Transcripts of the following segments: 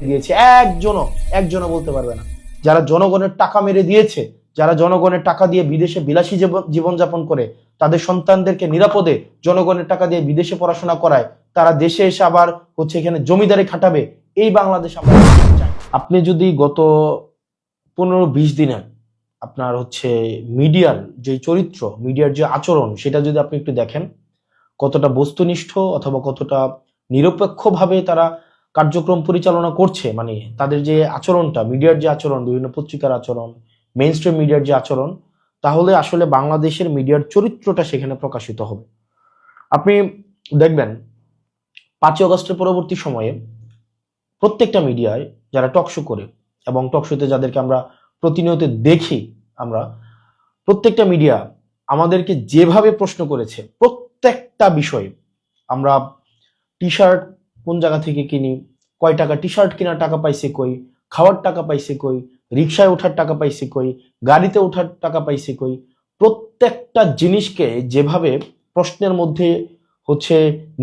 দিয়েছে একজনও একজনও বলতে পারবে না যারা জনগণের টাকা মেরে দিয়েছে, যারা জনগণের টাকা দিয়ে বিদেশে বিলাসী জীবন- জীবনযাপন করে, তাদের সন্তানদেরকে নিরাপদে জনগণের টাকা দিয়ে বিদেশে পড়াশোনা করায়, তারা দেশে এসে আবার হচ্ছে এখানে জমিদারি খাটাবে, এই বাংলাদেশ আমরা। আপনি যদি গত পনেরো বিশ দিনে আপনার হচ্ছে মিডিয়ার যে চরিত্র, মিডিয়ার যে আচরণ, সেটা যদি আপনি একটু দেখেন, কতটা বস্তুনিষ্ঠ অথবা কতটা নিরপেক্ষভাবে তারা কার্যক্রম পরিচালনা করছে মানে তাদের যে আচরণটা, মিডিয়ার যে আচরণ, বিভিন্ন পত্রিকার আচরণ মেইন স্ট্রিম মিডিয়ার যে আচরণ, তাহলে আসলে বাংলাদেশের মিডিয়ার চরিত্রটা সেখানে প্রকাশিত হবে। আপনি দেখবেন, পাঁচই অগস্টের পরবর্তী সময়ে প্রত্যেকটা মিডিয়ায় যারা টকশো করে এবং টকশোতে যাদেরকে আমরা প্রতিনিয়ত দেখি আমরা, প্রত্যেকটা মিডিয়া আমাদেরকে যেভাবে প্রশ্ন করেছে, প্রত্যেকটা বিষয়ে আমরা টি শার্ট কোন জায়গা থেকে কিনি, কয় টাকা টি শার্ট কেনার টাকা পাইছে কই, খাওয়ার টাকা পাইছে কই, রিক্সায় ওঠার টাকা পাইছে কই, গাড়িতে ওঠার টাকা পাইছে কই, প্রত্যেকটা জিনিসকে যেভাবে প্রশ্নের মধ্যে হচ্ছে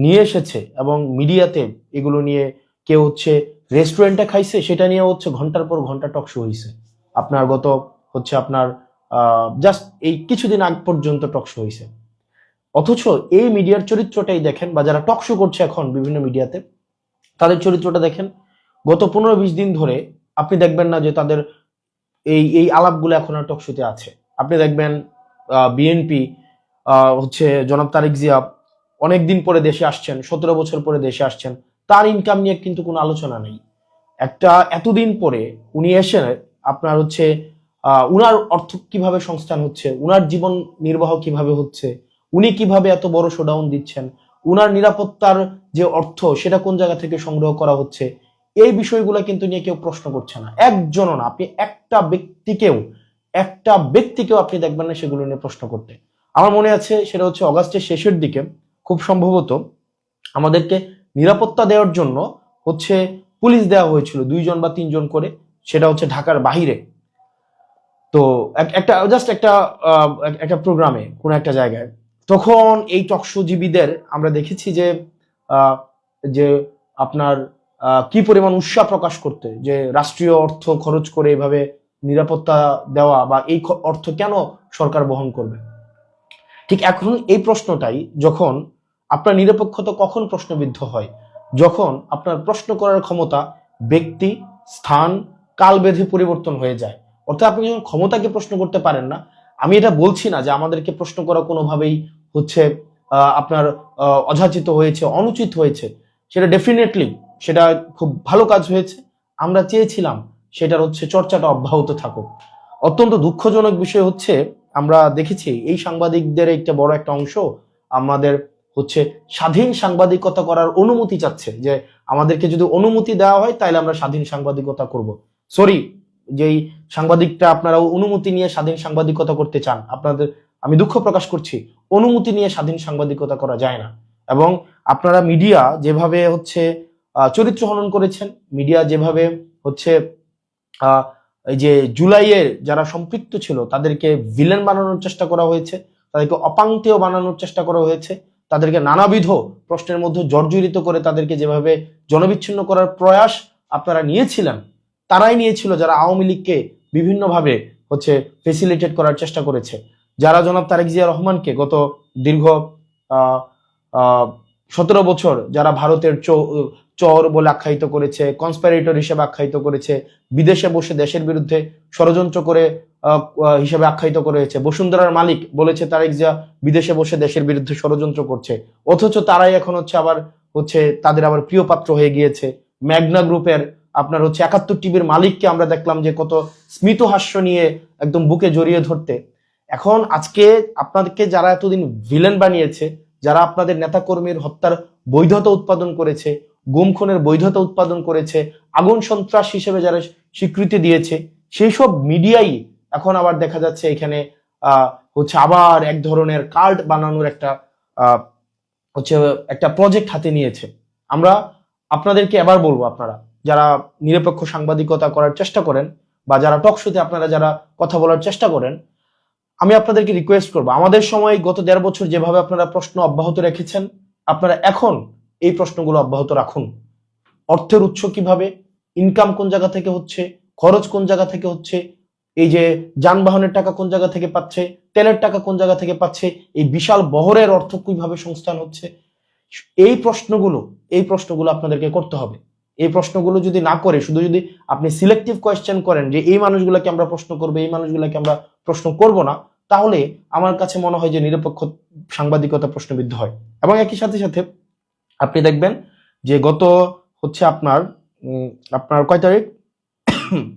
নিয়ে এসেছে এবং মিডিয়াতে এগুলো নিয়ে কেউ হচ্ছে রেস্টুরেন্টে খাইছে, সেটা নিয়ে হচ্ছে ঘণ্টার পর ঘণ্টা টক শো হয়েছে আপনার গত হচ্ছে আপনার জাস্ট এই কিছুদিন আগ পর্যন্ত টক শো হয়েছে অথচ এই মিডিয়ার চরিত্রটাই দেখেন বা যারা টক শো করছে এখন বিভিন্ন মিডিয়াতে তাদের চরিত্রটা দেখেন। গত পনেরো বিশ দিন ধরে আপনি দেখবেন না যে তাদের এই এই আলাপগুলো এখন আর টক শোতে আছে। আপনি দেখবেন বিএনপি হচ্ছে জনাব তারেক জিয়া অনেকদিন পরে দেশে আসছেন, সতেরো বছর পরে দেশে আসছেন। তার ইনকাম নিয়ে কিন্তু কোনো আলোচনা নেই। একটা এতদিন পরে উনি এসে আপনার হচ্ছে উনার অর্থ কীভাবে সংস্থান হচ্ছে, উনার জীবন নির্বাহ কীভাবে হচ্ছে, উনি কীভাবে এত বড় শোডাউন দিচ্ছেন উনার নিরাপত্তার যে অর্থ, সেটা কোন জায়গা থেকে সংগ্রহ করা হচ্ছে, এই বিষয়গুলো কিন্তু নিয়ে কেউ প্রশ্ন করছে না। একজনও না, আপনি একটা ব্যক্তিকেও একটা ব্যক্তিকেও আপনি দেখবেন না সেগুলো নিয়ে প্রশ্ন করতে। আমার মনে আছে সেটা হচ্ছে অগাস্টের শেষের দিকে খুব সম্ভবত আমাদেরকে নিরাপত্তা দেওয়ার জন্য হচ্ছে পুলিশ দেওয়া হয়েছিল, দুইজন বা তিনজন করে, সেটা হচ্ছে ঢাকার বাহিরে। তো এক- একটা, জাস্ট একটা একটা প্রোগ্রামে, কোন একটা জায়গায়। তখন এই টকশোজীবীদের আমরা দেখেছি যে যে আপনার কি পরিমাণ উৎসাহ প্রকাশ করতে, যে রাষ্ট্রীয় অর্থ খরচ করে এভাবে নিরাপত্তা দেওয়া বা এই অর্থ কেন সরকার বহন করবে? ঠিক এখন এই প্রশ্নটাই যখন আপনার নিরপেক্ষতা কখন প্রশ্নবিদ্ধ হয়? যখন আপনার প্রশ্ন করার ক্ষমতা ব্যক্তি, স্থান কাল বেঁধে পরিবর্তন হয়ে যায়। অর্থাৎ আপনি যখন ক্ষমতাকে প্রশ্ন করতে পারেন না, আমি এটা বলছি না যে আমাদেরকে প্রশ্ন করা কোনোভাবেই হচ্ছে আপনার অযাচিত হয়েছে, অনুচিত হয়েছে, সেটা ডেফিনেটলি সেটা খুব ভালো কাজ হয়েছে। আমরা চেয়েছিলাম সেটার হচ্ছে চর্চাটা অব্যাহত থাকুক। অত্যন্ত দুঃখজনক বিষয় হচ্ছে, আমরা দেখেছি এই সাংবাদিকদের একটা বড় একটা অংশ আমাদের হচ্ছে স্বাধীন সাংবাদিকতা করার অনুমতি চাচ্ছে যে আমাদেরকে যদি অনুমতি দেওয়া হয় তাহলে আমরা স্বাধীন সাংবাদিকতা করব। সরি যেই সাংবাদিকটা আপনারা অনুমতি নিয়ে স্বাধীন সাংবাদিকতা করতে চান, আপনাদের আমি দুঃখ প্রকাশ করছি। অনুমতি নিয়ে স্বাধীন সাংবাদিকতা করা যায় না। এবং আপনারা মিডিয়া যেভাবে হচ্ছে চরিত্র হনন করেছেন, মিডিয়া যেভাবে হচ্ছে এই যে জুলাইয়ের যারা সম্পৃক্ত ছিল, তাদেরকে ভিলেন বানানোর চেষ্টা করা হয়েছে, তাদেরকে অপাঙ্ক্তেয় বানানোর চেষ্টা করা হয়েছে, তাদেরকে নানাবিধ প্রশ্নের মধ্যে জর্জরিত করে তাদেরকে যেভাবে জনবিচ্ছিন্ন করার প্রয়াস আপনারা নিয়েছিলেন, তারাই নিয়েছিল যারা আওয়ামী লীগকে বিভিন্নভাবে হচ্ছে ফেসিলিটেট করার চেষ্টা করেছে। যারা জনাব তারেক জিয়া রহমানকে গত দীর্ঘ সতেরো বছর যারা ভারতের চর বলে আখ্যায়িত করেছে কনস্পারেটর হিসেবে আখ্যায়িত করেছে, বিদেশে বসে দেশের বিরুদ্ধে ষড়যন্ত্র করে হিসেবে আখ্যায়িত করেছে, বসুন্ধরার মালিক বলেছে তারেক জিয়া বিদেশে বসে দেশের বিরুদ্ধে ষড়যন্ত্র করছে। অথচ তারাই এখন হচ্ছে আবার হচ্ছে তাদের আবার প্রিয় পাত্র হয়ে গিয়েছে। ম্যাগনা গ্রুপের আপনার হচ্ছে একাত্তর টিভির মালিককে আমরা দেখলাম যে কত স্মিত হাস্য নিয়ে একদম বুকে জড়িয়ে ধরতে এখন আজকে আপনাদেরকে যারা এতদিন ভিলেন বানিয়েছে, যারা আপনাদের নেতাকর্মীর হত্যার বৈধতা উৎপাদন করেছে গুম খুনের বৈধতা উৎপাদন করেছে, আগুন সন্ত্রাস হিসেবে যারা স্বীকৃতি দিয়েছে সেই সব মিডিয়াই এখন আবার দেখা যাচ্ছে এখানে হচ্ছে আবার এক ধরনের কার্ড বানানোর একটা হচ্ছে একটা প্রজেক্ট হাতে নিয়েছে। আমরা আপনাদেরকে এবার বলব আপনারা, যারা নিরপেক্ষ সাংবাদিকতা করার চেষ্টা করেন বা যারা টক শোতে আপনারা যারা কথা বলার চেষ্টা করেন আমি আপনাদেরকে রিকোয়েস্ট করব। আমাদের সময় গত দেড় বছর যেভাবে আপনারা প্রশ্ন অব্যাহত রেখেছেন, আপনারা এখন এই প্রশ্নগুলো অব্যাহত রাখুন। অর্থের উৎস কীভাবে ইনকাম কোন জায়গা থেকে হচ্ছে, খরচ কোন জায়গা থেকে হচ্ছে, এই যে যানবাহনের টাকা কোন জায়গা থেকে পাচ্ছে, তেলের টাকা কোন জায়গা থেকে পাচ্ছে, এই বিশাল বহরের অর্থ কীভাবে সংস্থান হচ্ছে, এই প্রশ্নগুলো এই প্রশ্নগুলো আপনাদেরকে করতে হবে। এই প্রশ্নগুলো যদি না করে, শুধু যদি আপনি সিলেক্টিভ কোয়েশ্চেন করেন যে এই মানুষগুলোকে আমরা প্রশ্ন করব, এই মানুষগুলোকে আমরা প্রশ্ন করব না, তাহলে আমার কাছে মনে হয় যে নিরপেক্ষ সাংবাদিকতা প্রশ্নবিদ্ধ হয়। এবং একই সাথে সাথে আপনি দেখবেন যে গত হচ্ছে আপনার আপনার কয় তারিখ?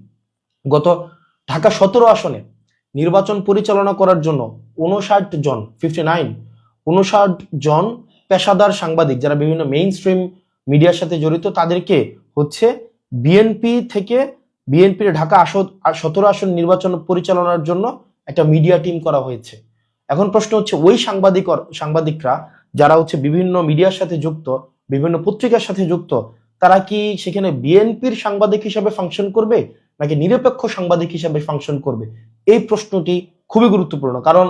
গত ঢাকা সতেরো আসনে নির্বাচন পরিচালনা করার জন্য উনষাট জন ফিফটি নাইন উনষাট জন পেশাদার সাংবাদিক, যারা বিভিন্ন মেইন স্ট্রিম মিডিয়ার সাথে জড়িত, তাদেরকে হচ্ছে বিএনপি থেকে বিএনপির ঢাকা আসন সতেরো আসন নির্বাচন পরিচালনার জন্য একটা মিডিয়া টিম করা হয়েছে। এখন প্রশ্ন হচ্ছে, ওই সাংবাদিক সাংবাদিকরা যারা হচ্ছে বিভিন্ন মিডিয়ার সাথে যুক্ত, বিভিন্ন পত্রিকার সাথে যুক্ত, তারা কি সেখানে বিএনপির সাংবাদিক হিসাবে ফাংশন করবে, নাকি নিরপেক্ষ সাংবাদিক হিসাবে ফাংশন করবে? এই প্রশ্নটি খুবই গুরুত্বপূর্ণ। কারণ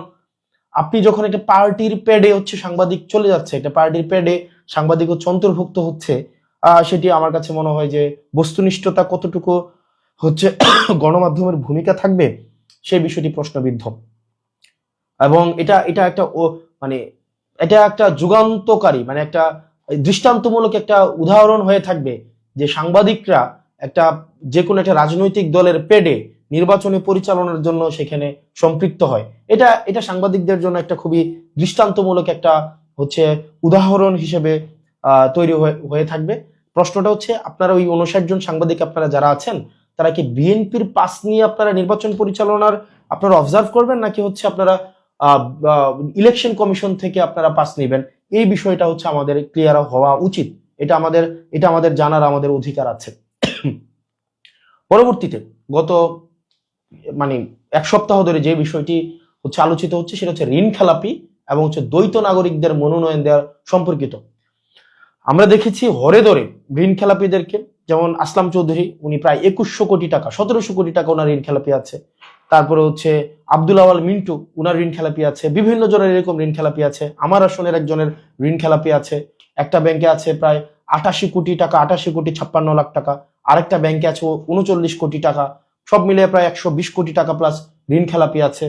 আপনি যখন একটা পার্টির প্যাডে হচ্ছে সাংবাদিক চলে যাচ্ছে, একটা পার্টির প্যাডে সাংবাদিক হচ্ছে অন্তর্ভুক্ত হচ্ছে সেটি আমার কাছে মনে হয় যে বস্তুনিষ্ঠতা কতটুকু হচ্ছে গণমাধ্যমের ভূমিকা থাকবে সেই বিষয়টি প্রশ্নবিদ্ধ। এবং এটা এটা একটা ও মানে এটা একটা যুগান্তকারী মানে একটা দৃষ্টান্তমূলক একটা উদাহরণ হয়ে থাকবে যে সাংবাদিকরা একটা যে কোনো একটা রাজনৈতিক দলের পেডে নির্বাচনী পরিচালনার জন্য সেখানে সম্পৃক্ত হয়। এটা এটা সাংবাদিকদের জন্য একটা খুবই দৃষ্টান্তমূলক একটা হচ্ছে উদাহরণ হিসেবে তৈরি হয়ে- থাকবে। প্রশ্নটা হচ্ছে, আপনারা ওই উনষাট জন সাংবাদিক আপনারা যারা আছেন, তারা কি বিএনপির পাস নিয়ে আপনারা নির্বাচন পরিচালনার আপনারা অবজার্ভ করবেন, নাকি হচ্ছে আপনারা ইলেকশন কমিশন থেকে আপনারা পাস নেবেন? এই বিষয়টা হচ্ছে আমাদের ক্লিয়ার হওয়া উচিত। এটা আমাদের এটা আমাদের জানার আমাদের অধিকার আছে। পরবর্তীতে, গত মানে এক সপ্তাহ ধরে যে বিষয়টি হচ্ছে আলোচিত হচ্ছে, সেটা হচ্ছে ঋণ খেলাপি। এবং হচ্ছে দ্বৈত নাগরিকদের মনোনয়ন দেওয়া সম্পর্কিত। আমরা দেখেছি হরে ধরে ঋণ খেলাপিদেরকে, যেমন আসলাম চৌধুরী, উনি প্রায় একুশশো কোটি টাকা, সতেরোশো কোটি টাকা ওনার ঋণ খেলাপি আছে। তারপরে হচ্ছে আব্দুল আওয়াল মিন্টু, উনার ঋণ খেলাপি আছে। বিভিন্ন জনের এরকম ঋণ খেলাপি আছে। আমার আসনের একজনের ঋণ খেলাপি আছে। একটা ব্যাংকে আছে প্রায় আটাশি কোটি টাকা, আটাশি কোটি ছাপ্পান্ন লাখ টাকা। আরেকটা ব্যাংকে আছে উনচল্লিশ কোটি টাকা। সব মিলিয়ে প্রায় একশো বিশ কোটি টাকা প্লাস ঋণ খেলাপি আছে।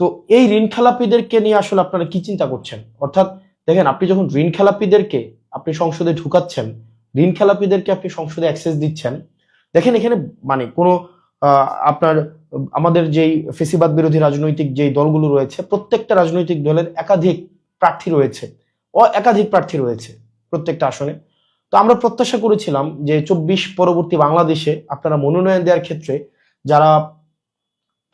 তো এই ঋণ খেলাপিদেরকে নিয়ে আসলে আপনারা কি চিন্তা করছেন? অর্থাৎ দেখেন, আপনি যখন ঋণ খেলাপিদেরকে আপনি সংসদে ঢুকাচ্ছেন, ঋণ খেলাপিদেরকে আপনি সংসদে অ্যাক্সেস দিচ্ছেন, দেখেন এখানে মানে কোনো আপনার আমাদের যেই ফেসিবাদ বিরোধী রাজনৈতিক যেই দলগুলো রয়েছে, প্রত্যেকটা রাজনৈতিক দলের একাধিক প্রার্থী রয়েছে ও একাধিক প্রার্থী রয়েছে প্রত্যেকটা আসনে। তো আমরা প্রত্যাশা করেছিলাম যে চব্বিশ পরবর্তী বাংলাদেশে আপনারা মনোনয়ন দেওয়ার ক্ষেত্রে যারা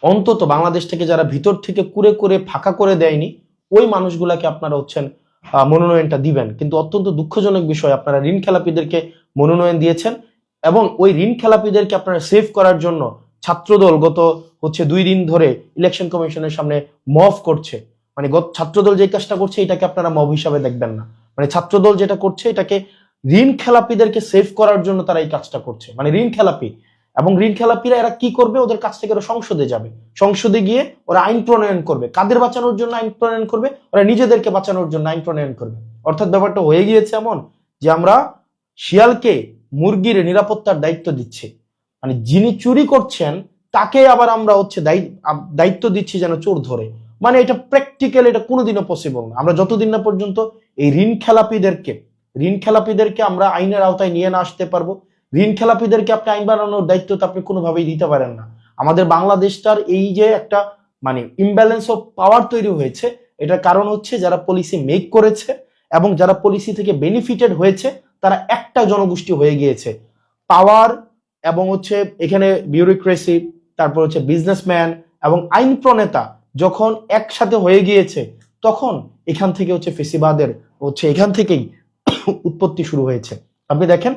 অন্তত বাংলাদেশ থেকে যারা ভিতর থেকে কুরে করে ফাঁকা করে দেয়নি, ওই মানুষগুলাকে আপনারা হচ্ছেন মনোনয়নটা দিবেন। কিন্তু অত্যন্ত দুঃখজনক বিষয়, আপনারা ঋণ খেলাপিদেরকে মনোনয়ন দিয়েছেন এবং ওই ঋণ খেলাপিদেরকে আপনারা সেভ করার জন্য ছাত্রদল গত হচ্ছে দুই দিন ধরে ইলেকশন কমিশনের সামনে মফ করছে। মানে ছাত্রদল যে কাজটা করছে, এটাকে আপনারা মব হিসাবে দেখবেন না। মানে ছাত্রদল যেটা করছে, এটাকে ঋণ খেলাপিদেরকে সেভ করার জন্য তারা এই কাজটা করছে। মানে ঋণ খেলাপি এবং ঋণ খেলাপিরা এরা কি করবে? ওদের কাছ থেকে ওরা সংসদে যাবে। সংসদে গিয়ে ওরা আইন প্রণয়ন করবে। কাদের বাঁচানোর জন্য আইন প্রণয়ন করবে? ওরা নিজেদেরকে বাঁচানোর জন্য আইন প্রণয়ন করবে। অর্থাৎ ব্যাপারটা হয়ে গিয়েছে এমন যে আমরা শিয়ালকে মুরগির নিরাপত্তার দায়িত্ব দিচ্ছি। মানে যিনি চুরি করছেন, তাকে আবার আমরা হচ্ছে দায়ি- দায়িত্ব দিচ্ছি যেন চোর ধরে। মানে এটা প্র্যাকটিক্যাল এটা কোনোদিনও পসিবল না। আমরা যতদিন না পর্যন্ত এই ঋণ খেলাপিদেরকে ঋণ খেলাপিদেরকে আমরা আইনের আওতায় নিয়ে না আসতে পারব ঋণ খেলাপিদেরকে আপনি আইন বানানোর দায়িত্ব তো আপনি কোনোভাবেই দিতে পারেন না। আমাদের বাংলাদেশটার এই যে একটা মানে ইমব্যালেন্স অফ পাওয়ার তৈরি হয়েছে, এটার কারণ হচ্ছে যারা পলিসি মেক করেছে এবং যারা পলিসি থেকে বেনিফিটেড হয়েছে, তারা একটা জনগোষ্ঠী হয়ে গিয়েছে। পাওয়ার এবং হচ্ছে এখানে বিউরোক্রেসি তারপর হচ্ছে বিজনেসম্যান এবং আইন প্রণেতা যখন একসাথে হয়ে গিয়েছে, তখন এখান থেকে হচ্ছে ফেসিবাদের, হচ্ছে এখান থেকেই উৎপত্তি শুরু হয়েছে। আপনি দেখেন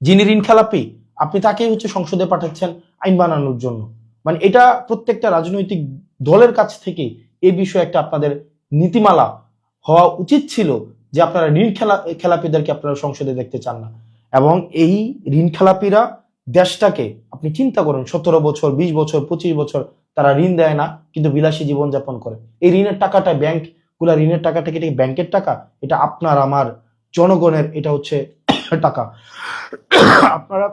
যিনি ঋণ খেলাপি আপনি তাকেই হচ্ছে সংসদে পাঠাচ্ছেন আইন বানানোর জন্য। মানে এটা প্রত্যেকটা রাজনৈতিক দলের কাছ থেকে এই বিষয়ে একটা আপনাদের নীতিমালা হওয়া উচিত ছিল যে আপনারা ঋণ খেলা খেলাপিদেরকে আপনারা সংসদে দেখতে চান না। এবং এই ঋণ খেলাপিরা দেশটাকে, আপনি চিন্তা করুন, সতেরো বছর, বিশ বছর, পঁচিশ বছর তারা ঋণ দেয় না, কিন্তু বিলাসী জীবন যাপন করে। এই ঋণের টাকাটা ব্যাংকগুলা, ঋণের টাকাটা কি ব্যাংকের টাকা? এটা আপনার, আমার জনগণের, এটা হচ্ছে টাকা। আপনারা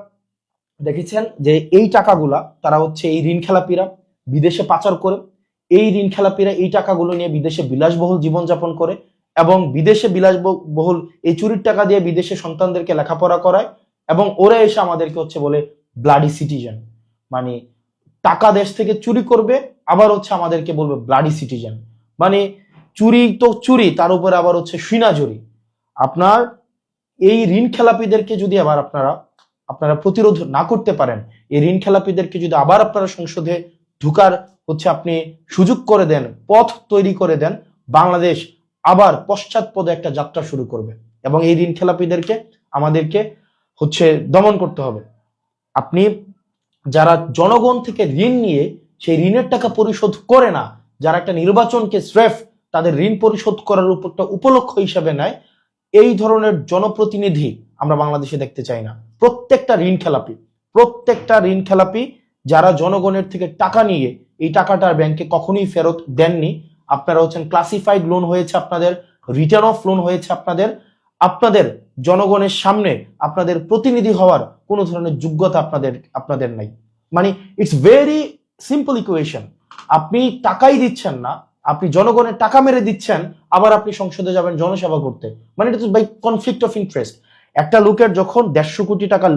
দেখেছেন যে এই টাকাগুলা তারা হচ্ছে এই ঋণ খেলাপিরা বিদেশে পাচার করে। এই ঋণ খেলাপিরা এই টাকাগুলো নিয়ে বিদেশে বিলাসবহুল জীবনযাপন করে এবং বিদেশে বিলাসবহুল এই চুরির টাকা দিয়ে বিদেশে সন্তানদেরকে লেখাপড়া করায় এবং ওরা এসে আমাদেরকে হচ্ছে বলে ব্লাডি সিটিজেন মানে টাকা দেশ থেকে চুরি করবে, আবার হচ্ছে আমাদেরকে বলবে ব্লাডি সিটিজেন মানে চুরি তো চুরি, তার উপরে আবার হচ্ছে সিনাজুরি। আপনার এই ঋণ খেলাপিদেরকে যদি আবার আপনারা আপনারা প্রতিরোধ না করতে পারেন, এই ঋণ খেলাপিদেরকে যদি আবার আপনারা সংসদে ঢুকার হচ্ছে আপনি সুযোগ করে দেন, পথ তৈরি করে দেন, বাংলাদেশ আবার পশ্চাৎপদে একটা যাত্রা শুরু করবে এবং এই ঋণ খেলাপিদেরকে আমাদেরকে হচ্ছে দমন করতে হবে। আপনি যারা জনগণ থেকে ঋণ নিয়ে সেই ঋণের টাকা পরিশোধ করে না, যারা একটা নির্বাচনকে স্রেফ তাদের ঋণ পরিশোধ করার উপর একটা উপলক্ষ হিসেবে নেয় এই ধরনের জনপ্রতিনিধি আমরা বাংলাদেশে দেখতে চাই না। প্রত্যেকটা ঋণ খেলাপি, প্রত্যেকটা ঋণ খেলাপি যারা জনগণের থেকে টাকা নিয়ে এই টাকাটা ব্যাংকে কখনোই ফেরত দেননি, আপনারা হচ্ছেন ক্লাসিফাইড লোন হয়েছে আপনাদের রিটার্ন অফ লোন হয়েছে আপনাদের আপনাদের জনগণের সামনে আপনাদের প্রতিনিধি হওয়ার কোনো ধরনের যোগ্যতা আপনাদের আপনাদের নাই। মানে ইটস ভেরি সিম্পল ইকুয়েশন আপনি টাকাই দিচ্ছেন না আপনি জনগণের টাকা মেরে দিচ্ছেন, আবার আপনি সংসদে যাবেন জনসেবা করতে। মানে এটা বাই কনফ্লিক্ট অফ ইন্টারেস্ট একটা লোকের যখন দেড়শো কোটি টাকা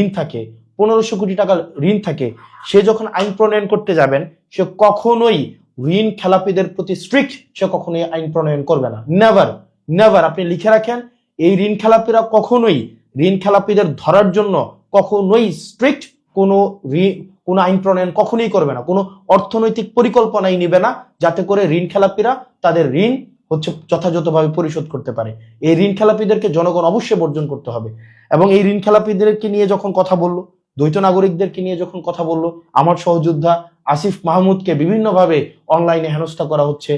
ঋণ থাকে, পনেরোশো কোটি টাকা ঋণ থাকে, সে যখন আইন প্রণয়ন করতে যাবেন, সে কখনোই ঋণ খেলাপিদের প্রতি স্ট্রিক্ট সে কখনোই আইন প্রণয়ন করবে না। নেভার নেভার আপনি লিখে রাখেন, এই ঋণ খেলাপিরা কখনোই, ঋণ খেলাপিদের ধরার জন্য কখনোই স্ট্রিক্ট কোনো কোনো আইন প্রণয়ন কখনোই করবে না। কোনো অর্থনৈতিক পরিকল্পনাই নিবে না, যাতে করে ঋণ খেলাপিরা তাদের ঋণ হচ্ছে যথাযথভাবে পরিশোধ করতে পারে। এই ঋণ খেলাপিদেরকে জনগণ অবশ্যই বর্জন করতে হবে। এবং এই ঋণ খেলাপিদেরকে নিয়ে যখন কথা বলল, দ্বৈত নাগরিকদেরকে নিয়ে যখন কথা বলল, আমার সহযোদ্ধা আসিফ মাহমুদকে বিভিন্নভাবে অনলাইনে হেনস্থা করা হচ্ছে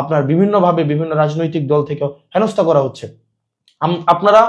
আপনার বিভিন্নভাবে বিভিন্ন রাজনৈতিক দল থেকে হেনস্থা করা হচ্ছে। আপনারা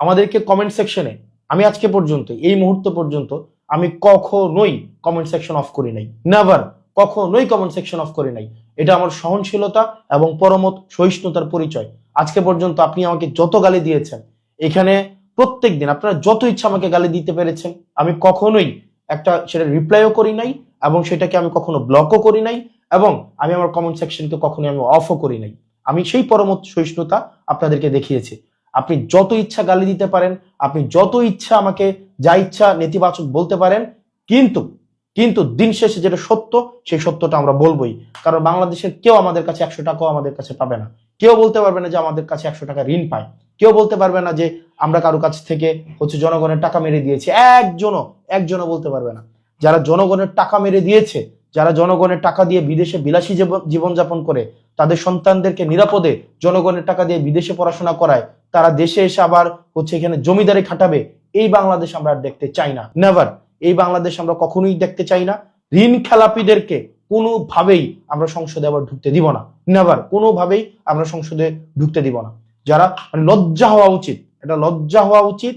আমাদেরকে কমেন্ট সেকশনে আমি আজকে পর্যন্ত, এই মুহূর্ত পর্যন্ত আমি কখনোই কমেন্ট সেকশন অফ করি নাই। নেভার কখনোই কমেন্ট সেকশন অফ করি নাই। এটা আমার সহনশীলতা এবং পরমত সহিষ্ণুতার পরিচয়। আজকে পর্যন্ত আপনি আমাকে যত গালি দিয়েছেন, এখানে প্রত্যেক দিন আপনারা যত ইচ্ছা আমাকে গালি দিতে পেরেছেন, আমি কখনোই একটা সেটা রিপ্লাইও করি নাই এবং সেটাকে আমি কখনো ব্লকও করি নাই এবং আমি আমার কমেন্ট সেকশনকে কখনোই আমি অফও করি নাই। আমি সেই পরমত সহিষ্ণুতা আপনাদেরকে দেখিয়েছি। আপনি যত ইচ্ছা গালি দিতে পারেন, আপনি যত ইচ্ছা আমাকে যা ইচ্ছা নেতিবাচক বলতে পারেন, কিন্তু কিন্তু দিন শেষে যেটা সত্য, সেই সত্যটা আমরা বলবোই। কারণ বাংলাদেশের কেউ আমাদের কাছে একশো টাকাও আমাদের কাছে পাবে না। কেউ বলতে পারবে না যে আমাদের কাছে একশো টাকা ঋণ পায়। কেউ বলতে পারবে না যে আমরা কারও কাছ থেকে হচ্ছে জনগণের টাকা মেরে দিয়েছি। একজনও একজনও বলতে পারবে না। যারা জনগণের টাকা মেরে দিয়েছে, যারা জনগণের টাকা দিয়ে বিদেশে বিলাসী জীবন- জীবনযাপন করে, তাদের সন্তানদেরকে নিরাপদে জনগণের টাকা দিয়ে বিদেশে পড়াশোনা করায় তারা দেশে এসে আবার হচ্ছে এখানে জমিদারি খাটাবে। এই বাংলাদেশ আমরা আর দেখতে চাই না। নেভার এই বাংলাদেশ আমরা কখনোই দেখতে চাই না। ঋণ খেলাপিদেরকে কোনোভাবেই আমরা সংসদে আবার ঢুকতে দিব না। নেভার কোনোভাবেই আমরা সংসদে ঢুকতে দিব না। যারা মানে লজ্জা হওয়া উচিত। এটা লজ্জা হওয়া উচিত।